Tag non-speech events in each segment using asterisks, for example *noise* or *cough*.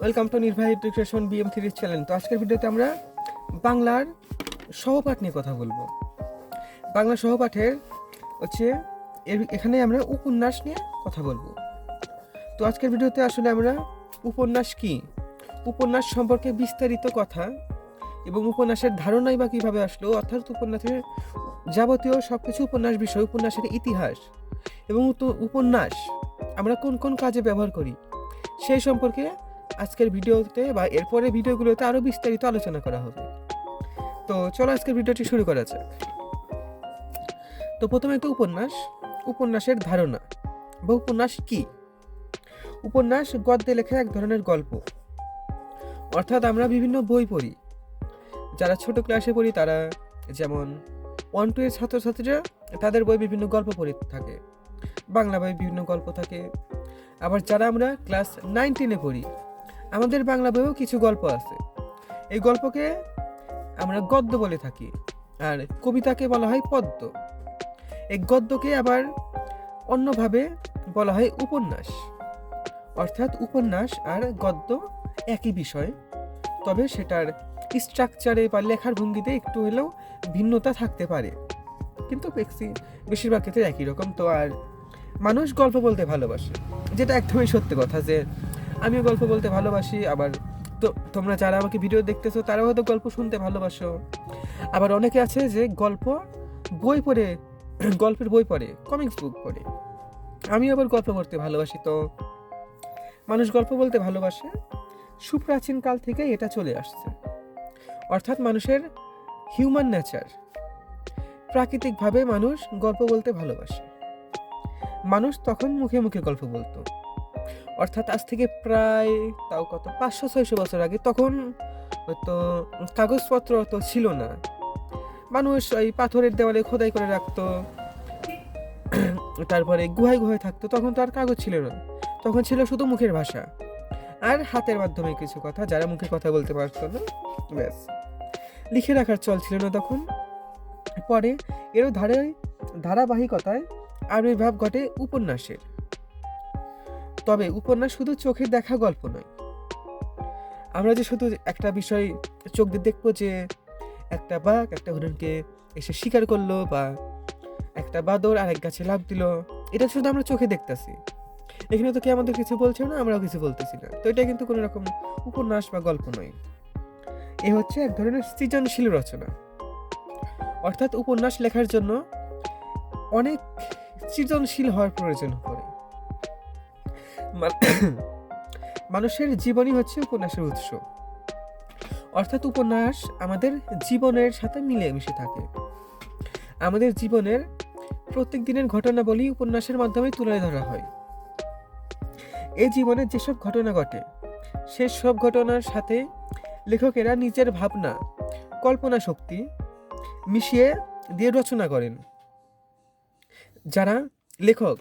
Welcome to Nirbahi education BM three channel তো আজকের ভিডিওতে আমরা বাংলার সহপাঠ নিয়ে কথা বলব। বাংলা সহপাঠের হচ্ছে এখানে আমরা উপন্যাস নিয়ে কথা বলব। তো আজকের ভিডিওতে আসলে আমরা উপন্যাস কি, উপন্যাস সম্পর্কে বিস্তারিত কথা এবং উপন্যাসের ধারণাই বা কীভাবে আসলো, অর্থাৎ উপন্যাসের যাবতীয় সব কিছু উপন্যাস বিষয়, উপন্যাসের ইতিহাস এবং উপন্যাস আমরা কোন কোন কাজে ব্যবহার করি, সেই সম্পর্কে আজকের ভিডিওতে বা এরপরে ভিডিওগুলোতে আরও বিস্তারিত আলোচনা করা হবে। তো চলো আজকের ভিডিওটি শুরু করা যাক। তো প্রথমে একটা উপন্যাস, উপন্যাসের ধারণা। বা উপন্যাস কি? উপন্যাস গদ্যে লেখা এক ধরনের গল্প। অর্থাৎ আমরা বিভিন্ন বই পড়ি। যারা ছোট ক্লাসে পড়ি তারা যেমন ওয়ান টু এর ছাত্রছাত্রীরা তাদের বই বিভিন্ন গল্প পড়ে থাকে। বাংলা বই বিভিন্ন গল্প থাকে। আবার যারা আমরা ক্লাস নাইন টেনে পড়ি আমাদের বাংলা বইয়েও কিছু গল্প আছে। এই গল্পকে আমরা গদ্য বলে থাকি, আর কবিতাকে বলা হয় পদ্য। এই গদ্যকে আবার অন্যভাবে বলা হয় উপন্যাস। অর্থাৎ উপন্যাস আর গদ্য একই বিষয়, তবে সেটার স্ট্রাকচারে বা লেখার ভঙ্গিতে একটু হলেও ভিন্নতা থাকতে পারে। কিন্তু বেশি- বেশিরভাগ ক্ষেত্রে একই রকম। তো আর মানুষ গল্প বলতে ভালোবাসে, যেটা একদমই সত্যি কথা যে আমিও গল্প বলতে ভালোবাসি, আবার তো তোমরা যারা আমাকে ভিডিও দেখতেছো, তারাও হয়তো গল্প শুনতে ভালোবাসো। আবার অনেকে আছে যে গল্প বই পড়ে, *clears throat* গল্পের বই পড়ে কমিক্স বুক পড়ে। আমি আবার গল্প পড়তে ভালোবাসি তো। মানুষ গল্প বলতে ভালোবাসে, সুপ্রাচীন কাল থেকে এটা চলে আসছে। অর্থাৎ মানুষের হিউম্যান নেচার প্রাকৃতিকভাবে মানুষ গল্প বলতে ভালোবাসে। মানুষ তখন মুখে মুখে গল্প বলতো। অর্থাৎ আজ থেকে প্রায়, তাও কত, পাঁচশো, ছয়শো বছর আগে তখন হয়তো কাগজপত্র তো ছিল না। মানুষ ওই পাথরের দেওয়ালে খোদাই করে রাখতো, তারপরে গুহায় গুহায় থাকতো, তখন তো আর কাগজ ছিল না। তখন ছিল শুধু মুখের ভাষা আর হাতের মাধ্যমে কিছু কথা, যারা মুখে কথা বলতে পারতো না, ব্যাস। লিখে রাখার চল ছিল না তখন। পরে এরও ধারে ধারাবাহিকতায় আবির্ভাব ঘটে উপন্যাসের। তবে উপন্যাস শুধু চোখের দেখা গল্প নয়। আমরা যে শুধু একটা বিষয় চোখ দিয়ে দেখব যে একটা বাঘ একটা হরিণকে এসে শিকার করল বা একটা বাদর আরেক গাছে লাভ দিল, এটা শুধু আমরা চোখে দেখতেছি। এখানে তো কে আমাদের কিছু বলছে না, আমরাও কিছু বলতেছি না। তো এটা কিন্তু কোনো রকম উপন্যাস বা গল্প নয়। এ হচ্ছে এক ধরনের সৃজনশীল রচনা। অর্থাৎ উপন্যাস লেখার জন্য অনেক সৃজনশীল হওয়ার প্রয়োজন *coughs* মানুষের জীবনই হচ্ছে উপন্যাসের উৎস। অর্থাৎ উপন্যাস আমাদের জীবনের সাথে মিলেমিশে থাকে। আমাদের জীবনের প্রত্যেক দিনের ঘটনাবলী উপন্যাসের মাধ্যমে তুলে ধরা হয়। এই জীবনে যেসব ঘটনা ঘটে, সেই সব ঘটনার সাথে লেখকেরা নিজের ভাবনা, কল্পনা শক্তি মিশিয়ে দিয়ে রচনা করেন। যারা লেখক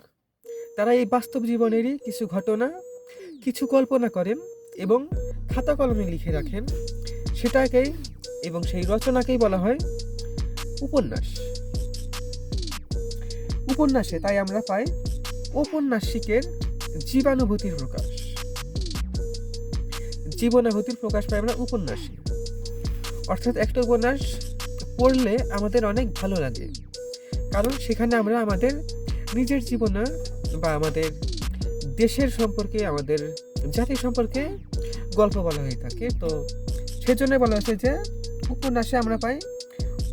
তারা এই বাস্তব জীবনেরই কিছু ঘটনা, কিছু কল্পনা করেন এবং খাতা কলমে লিখে রাখেন। সেটাকেই এবং সেই রচনাকেই বলা হয় উপন্যাস। উপন্যাসে তাই আমরা পাই ঔপন্যাসিকের জীবানুভূতির প্রকাশ। জীবনাভূতির প্রকাশ পাই আমরা উপন্যাসে। অর্থাৎ একটা উপন্যাস পড়লে আমাদের অনেক ভালো লাগে। কারণ সেখানে আমরা আমাদের নিজের জীবনে বা আমাদের দেশের সম্পর্কে, আমাদের জাতি সম্পর্কে গল্প বলা হয়ে থাকে। তো সেজন্য বলা হয়েছে যে, উপন্যাসে আমরা পাই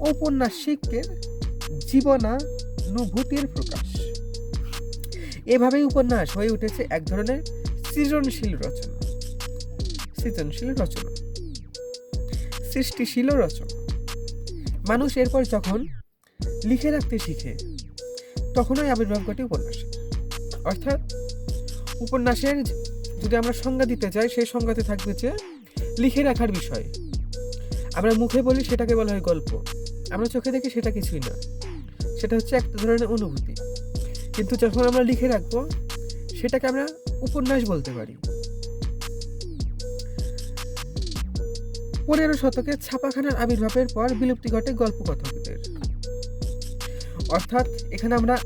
ঔপন্যাসিকের জীবনানুভূতির প্রকাশ। এভাবেই উপন্যাস হয়ে উঠেছে এক ধরনের সৃজনশীল রচনা। সৃজনশীল রচনা। সৃষ্টিশীল রচনা। মানুষ এরপর যখন লিখে রাখতে শিখে, তখনই আবির্ভাব ঘটে উপন্যাসের অর্থাৎ উপন্যাসের যদি আমরা সংজ্ঞা দিতে চাই, সেই সংজ্ঞাতে থাকবে যে লিখে রাখার বিষয়। আমরা মুখে বলি সেটাকে বলা হয় গল্প। আমরা চোখে দেখি সেটা কিছুই না। সেটা হচ্ছে এক ধরনের অনুভূতি। কিন্তু যখন আমরা লিখে রাখব, সেটাকে আমরা উপন্যাস বলতে পারি। পনেরো শতকে ছাপাখানার আবির্ভাবের পর বিলুপ্তি ঘটে গল্প কথকদের অর্থাৎ এখানে আমরা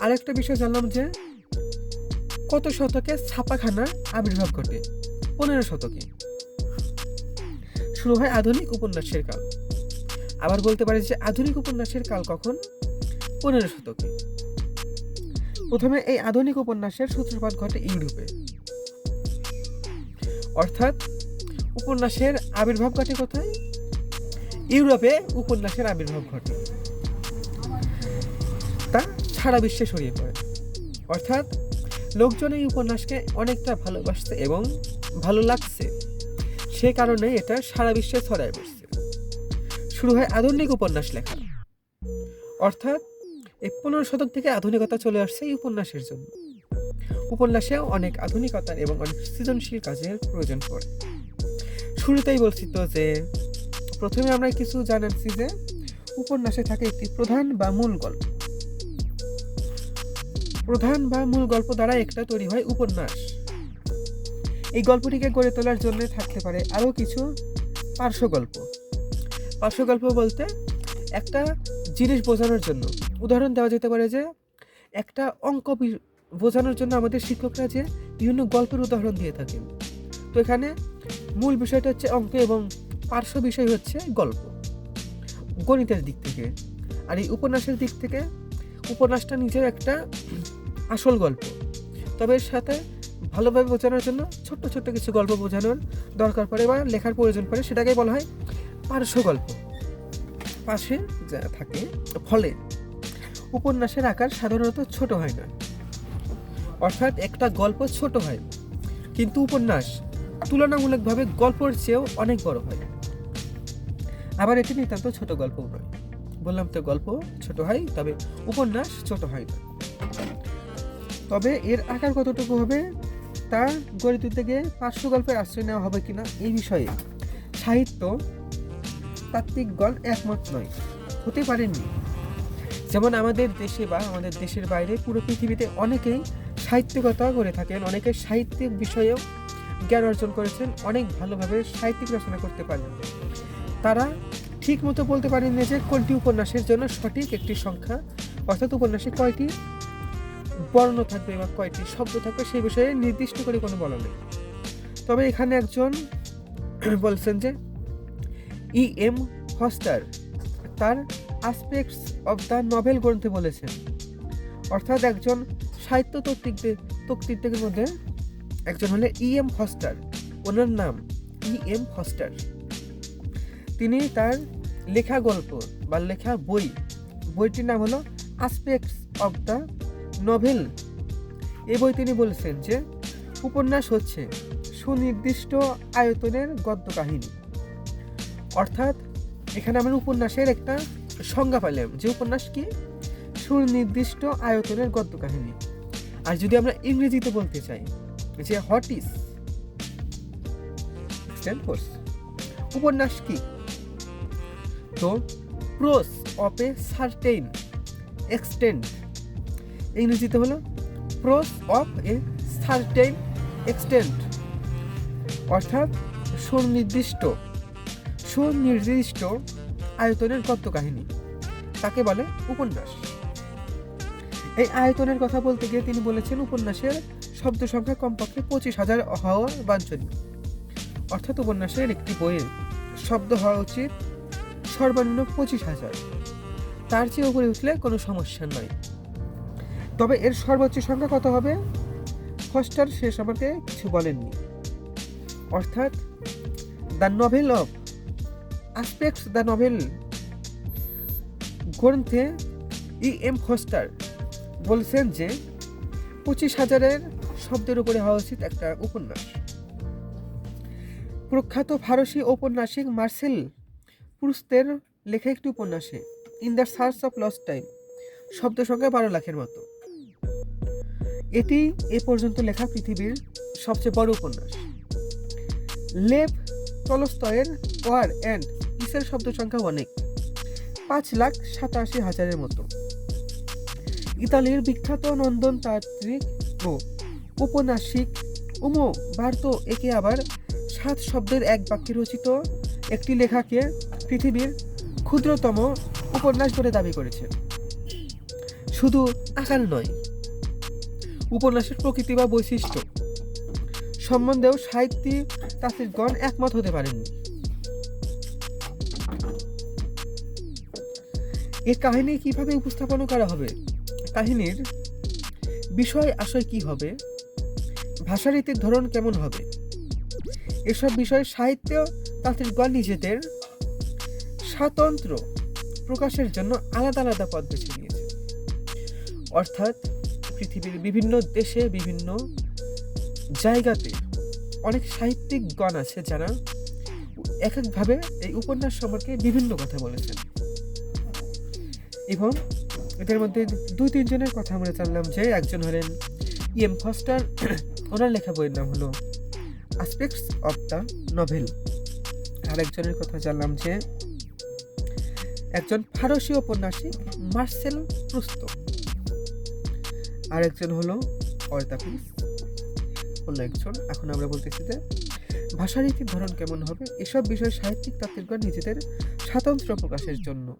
আরেকটা বিষয় জানলাম যে কত শতকে ছাপাখানা আবির্ভাব ঘটে? পনেরো শতকে। শুরু হয় আধুনিক উপন্যাসের কাল। আবার বলতে পারি যে আধুনিক উপন্যাসের কাল কখন? পনেরো শতকে। প্রথমে এই আধুনিক উপন্যাসের সূত্রপাত ঘটে ইউরোপে। অর্থাৎ উপন্যাসের আবির্ভাব ঘটে কোথায়? ইউরোপে উপন্যাসের আবির্ভাব ঘটে। তা সারা বিশ্বে ছড়িয়ে পড়ে। অর্থাৎ লোকজন এই উপন্যাসকে অনেকটা ভালোবাসছে এবং ভালো লাগছে। সে কারণে এটা সারা বিশ্বে ছড়ায় পড়ছে। শুরু হয় আধুনিক উপন্যাস লেখা। অর্থাৎ এই পনেরো শতক থেকে আধুনিকতা চলে আসছে এই উপন্যাসের জন্য। উপন্যাসেও অনেক আধুনিকতার এবং অনেক সৃজনশীল কাজের প্রয়োজন পড়ে। শুরুতেই বলছি তো যে, প্রথমে আমরা কিছু জানাচ্ছি যে, উপন্যাসে থাকে একটি প্রধান বা মূল গল্প। প্রধান বা মূল গল্প দ্বারা একটা তৈরি হয় উপন্যাস। এই গল্পটিকে গড়ে তোলার জন্য থাকতে পারে আরও কিছু পার্শ্ব গল্প। পার্শ্ব গল্প বলতে একটা জিনিস বোঝানোর জন্য। উদাহরণ দেওয়া যেতে পারে যে, একটা অঙ্ক বোঝানোর জন্য আমাদের শিক্ষকরা যে বিভিন্ন গল্পের উদাহরণ দিয়ে থাকেন। তো এখানে মূল বিষয়টা হচ্ছে অঙ্ক এবং পার্শ্ব বিষয় হচ্ছে গল্প। গণিতের দিক থেকে। আর এই উপন্যাসের দিক থেকে, উপন্যাসটা নিজের একটা আসল গল্প। তবে এর সাথে ভালোভাবে বোঝানোর জন্য ছোট্ট ছোট্ট কিছু গল্প বোঝানোর দরকার পড়ে বা লেখার প্রয়োজন পড়ে সেটাকে বলা হয় পার্শ্ব গল্প। পাশে যা থাকে, ফলে উপন্যাসের আকার সাধারণত ছোট হয় না। অর্থাৎ একটা গল্প ছোট হয়, কিন্তু উপন্যাস তুলনামূলকভাবে গল্পের চেয়েও অনেক বড় হয়। আবার এটি নিতান্ত ছোট গল্প নয়। বললাম তো গল্প ছোট হয়, তবে উপন্যাস ছোট হয় না। তবে এর আকার কতটুকু হবে, তা গড়ে তুলতে গিয়ে পার্শ্ব গল্পের আশ্রয় নেওয়া হবে কিনা এই বিষয়ে সাহিত্য তাত্ত্বিকগণ একমত নয়, হতে পারেননি। যেমন আমাদের দেশে বা আমাদের দেশের বাইরে পুরো পৃথিবীতে অনেকেই সাহিত্যিকতা করে থাকেন, অনেকে সাহিত্যিক বিষয়েও জ্ঞান অর্জন করেছেন, অনেক ভালোভাবে সাহিত্যিক রচনা করতে পারেন। তারা ঠিক মতো বলতে পারেননি যে কোনটি উপন্যাসের জন্য সঠিক একটি সংখ্যা, অর্থাৎ উপন্যাসে কয়টি বর্ণ থাকবে বা কয়টি শব্দ থাকবে সেই বিষয়ে নির্দিষ্ট করে কোনো বলা নেই। তবে এখানে একজন *clears throat* বলছেন যে, ই এম হস্টার তার আসপেক্টস অফ দ্য নভেল গ্রন্থে বলেছেন। অর্থাৎ একজন সাহিত্য তত্ত্বিকদের তত্ত্বিকদের মধ্যে একজন হলে ই এম হস্টার ওনার নাম ই এম হস্টার তিনি তার লেখা গল্প বা লেখা বই, বইটির নাম হলো আসপেক্টস অফ দ্য নভেল। এই বই তিনি বলেছেন যে, উপন্যাস হচ্ছে সুনির্দিষ্ট আয়তনের গদ্য কাহিনী। অর্থাৎ, এখানে আমরা উপন্যাসের একটা সংজ্ঞা পেলাম যে উপন্যাস কি? সুনির্দিষ্ট আয়তনের গদ্য কাহিনী। আর যদি আমরা ইংরেজিতে বলতে চাই, যে হট কোর্স উপন্যাস কি? তো, prose of a certain extent ইংরেজিতে হলো prose of a certain extent, অর্থাৎ সুনির্দিষ্ট সুনির্দিষ্ট আয়তনের কাহিনী তাকে বলে উপন্যাস। এই আয়তনের কথা বলতে গিয়ে তিনি বলেছেন উপন্যাসের শব্দ সংখ্যা কমপক্ষে পঁচিশ হাজার হওয়া বাঞ্ছনীয়। অর্থাৎ উপন্যাসের একটি বইয়ের শব্দ হওয়া উচিত সর্বনিম্ন পঁচিশ হাজার। তার চেয়ে উপরে উঠলে কোনো সমস্যা নয়। তবে এর সর্বোচ্চ সংখ্যা কত হবে? ফস্টার সে সম্পর্কে কিছু বলেননি। অর্থাৎ, the novel of aspects the novel গ্রন্থে ই এম ফস্টার বলছেন যে, পঁচিশ হাজারের শব্দের উপরে হওয়া উচিত একটা উপন্যাস। প্রখ্যাত ফারসি ঔপন্যাসিক মার্সেল প্রুস্তের লেখা একটি উপন্যাসে, in the search of lost time শব্দ সংখ্যা বারো লাখের মতো। এটি এ পর্যন্ত লেখা পৃথিবীর সবচেয়ে বড় উপন্যাস। লেভ টলস্তয়ের ওয়ার অ্যান্ড পিসের শব্দ সংখ্যা অনেক। পাঁচ লাখ সাতাশি হাজারের মতো। ইতালির বিখ্যাত নন্দন তাত্ত্বিক ও উপন্যাসিক উমো বার্তো একে আবার সাত শব্দের এক বাক্যে রচিত একটি লেখাকে পৃথিবীর ক্ষুদ্রতম উপন্যাস বলে দাবি করেছে। শুধু আকার নয় উপন্যাসের প্রকৃতি বা বৈশিষ্ট্য। সম্বন্ধেও সাহিত্যিক তাত্ত্বিকগণ একমত হতে পারেননি। এর কাহিনী কীভাবে উপস্থাপন করা হবে? কাহিনীর বিষয় আশয় কি হবে? ভাষারীতির ধরন কেমন হবে? এসব বিষয়ে সাহিত্য তাত্ত্বিকগণ নিজেদের স্বাতন্ত্র প্রকাশের জন্য আলাদা আলাদা পথ বেছে নিয়েছে। অর্থাৎ পৃথিবীর বিভিন্ন দেশে, বিভিন্ন জায়গাতে অনেক সাহিত্যিকগণ আছে যারা এক একভাবে এই উপন্যাস সম্পর্কে বিভিন্ন কথা বলেছেন। এবং এদের মধ্যে দু তিনজনের কথা আমরা জানলাম যে একজন হলেন ইএম ফস্টার, *clears throat* ওনার লেখা বইয়ের নাম হলো আসপেক্টস অফ দ্য নভেল আর একজনের কথা জানলাম যে একজন ফারসি ঔপন্যাসিক মার্সেল প্রুস্ত। আর একজন হলো অর্তাপিস অন্য একজন, এখন আমরা বলতেছি যে ভাষারীতির ধরন কেমন হবে? এসব বিষয়ে সাহিত্যিক তাত্ত্বিকগণ নিজেদের স্বাতন্ত্র্য প্রকাশের জন্য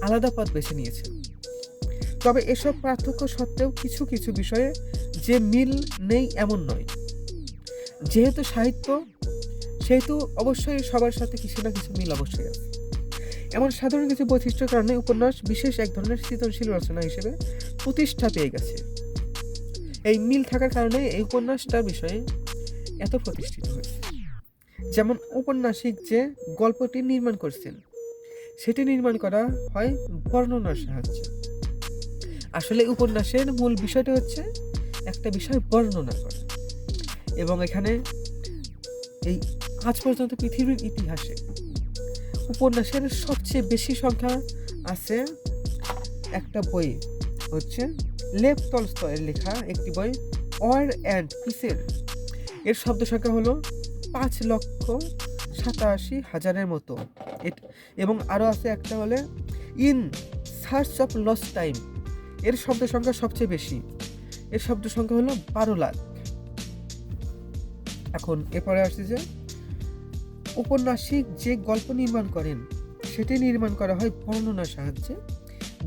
আলাদা পথ বেছে নিয়েছে তবে এসব পার্থক্য সত্ত্বেও কিছু কিছু বিষয়ে যে মিল নেই এমন নয়। যেহেতু সাহিত্য, সেহেতু অবশ্যই সবার সাথে কিছু না কিছু মিল অবশ্যই আছে। এমন সাধারণ কিছু বৈশিষ্ট্যের কারণে উপন্যাস বিশেষ এক ধরনের সৃজনশীল রচনা হিসেবে প্রতিষ্ঠা পেয়ে গেছে। এই মিল থাকার কারণে এই উপন্যাসটার বিষয়ে এত প্রতিষ্ঠিত হয়েছে। যেমন ঔপন্যাসিক যে গল্পটি নির্মাণ করছেন, সেটি নির্মাণ করা হয় বর্ণনার সাহায্যে। আসলে উপন্যাসের মূল বিষয়টা হচ্ছে একটা বিষয় বর্ণনা করা। এবং এখানে এই আজ পর্যন্ত পৃথিবীর ইতিহাসে উপন্যাসের সবচেয়ে বেশি সংখ্যা আছে একটা বই হচ্ছে লেভ টলস্টয়ের লেখা একটি বই, ওয়ার অ্যান্ড পিসের। এর শব্দ সংখ্যা হলো পাঁচ লক্ষ সাতাশি হাজারের মতো। এবং আরও আছে একটা হলে, in search of lost time. এর শব্দ সংখ্যা সবচেয়ে বেশি। এর শব্দ সংখ্যা হলো বারো লাখ। এখন এরপরে আসছে যে উপন্যাসিক যে গল্প নির্মাণ করেন, সেটি নির্মাণ করা হয় বর্ণনার সাহায্যে,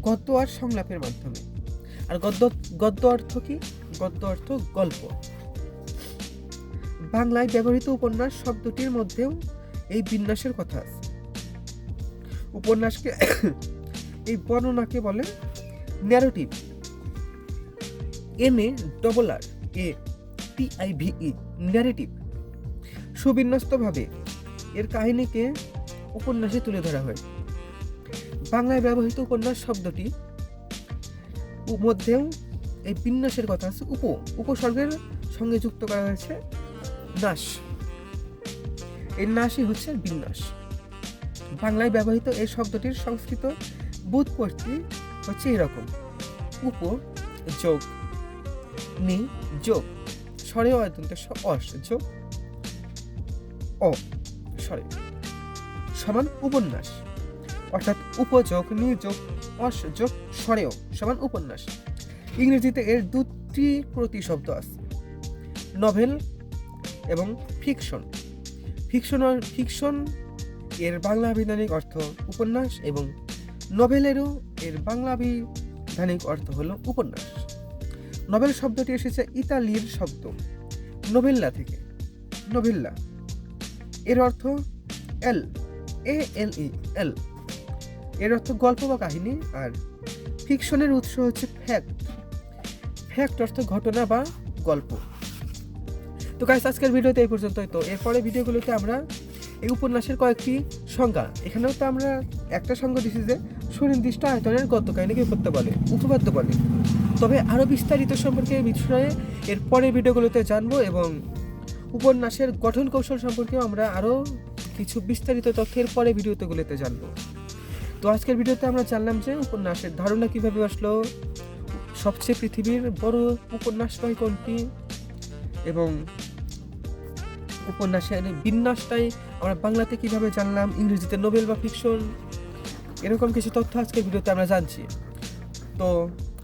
গদ্য আর সংলাপের মাধ্যমে। আর গদ্য গদ্য অর্থ কি? গদ্য অর্থ গল্প। বাংলায় ব্যবহৃত উপন্যাস শব্দটির মধ্যেও এই বিন্যাসের কথা আছে। উপন্যাসকে *coughs* এই বর্ণনাকে বলে narrative N A double R A T I V E narrative সুবিন্যস্তভাবে এর কাহিনীকে উপন্যাসে তুলে ধরা হয়। বাংলায় ব্যবহৃত উপন্যাস শব্দটি মধ্যেও এই বিন্যাসের কথা আছে, উপ, উপসর্গের সঙ্গে যুক্ত করা হয়েছে নাশ। এর নাশই হচ্ছে বিন্যাস। বাংলায় ব্যবহৃত এই শব্দটির সংস্কৃত বুৎপত্তি হচ্ছে এরকম, উপ, যোগ, নি, যোগ, স্বরে অয়তন্তে অস, যোগ, অ, স্বরে। সমান উপন্যাস, অর্থাৎ উপযোগ, নিযোগ, অস, যোগ স্বরেও সমান উপন্যাস। ইংরেজিতে এর দুটি প্রতিশব্দ আছে। নভেল এবং ফিকশন। ফিকশন ফিকশন এর বাংলা আবিধানিক অর্থ উপন্যাস এবং নভেলেরও এর বাংলা আবিধানিক অর্থ হল উপন্যাস। নভেল শব্দটি এসেছে ইতালির শব্দ, নোভেল্লা থেকে। নোভেল্লা। এর অর্থ এল, এ এল ই, এল। এর অর্থ গল্প বা কাহিনী আর ফিকশনের উৎস হচ্ছে ফ্যাক্ট ফ্যাক্ট অর্থ ঘটনা বা গল্প। তো গাইস আজকের ভিডিওতে এই পর্যন্তই। তো এরপরে ভিডিওগুলোতে আমরা এই উপন্যাসের কয়েকটি সংজ্ঞা, এখানেও তো আমরা একটা সংজ্ঞা দিছি যে সুনির্দিষ্ট আয়তনের গদ্য কাহিনীকে করতে বলে, উপপাদ্য বলে। তবে আরও বিস্তারিত সম্পর্কে বিষয়ে এর পরের ভিডিওগুলোতে জানব এবং উপন্যাসের গঠন কৌশল সম্পর্কেও আমরা আরও কিছু বিস্তারিত তথ্যের পরে ভিডিওতেগুলোতে জানব। তো আজকের ভিডিওতে আমরা জানলাম যে উপন্যাসের ধারণা কীভাবে আসলো, সবচেয়ে পৃথিবীর বড় উপন্যাস নয় কোনটি, এবং উপন্যাসের বিন্যাসটাই আমরা বাংলাতে কীভাবে জানলাম, ইংরেজিতে নোবেল বা ফিকশন, এরকম কিছু তথ্য আজকের ভিডিওতে আমরা জানছি। তো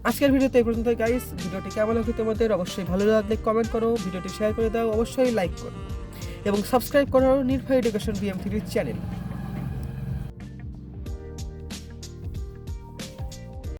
আজকের ভিডিওতে এই পর্যন্ত গাইস ভিডিওটি কেমন লাগবে তোমাদের অবশ্যই ভালো লাগলে কমেন্ট করো, ভিডিওটি শেয়ার করে দাও, অবশ্যই লাইক করো, এবং সাবস্ক্রাইব করো নির্ভয় এডুকেশন বিএম থ্রির চ্যানেল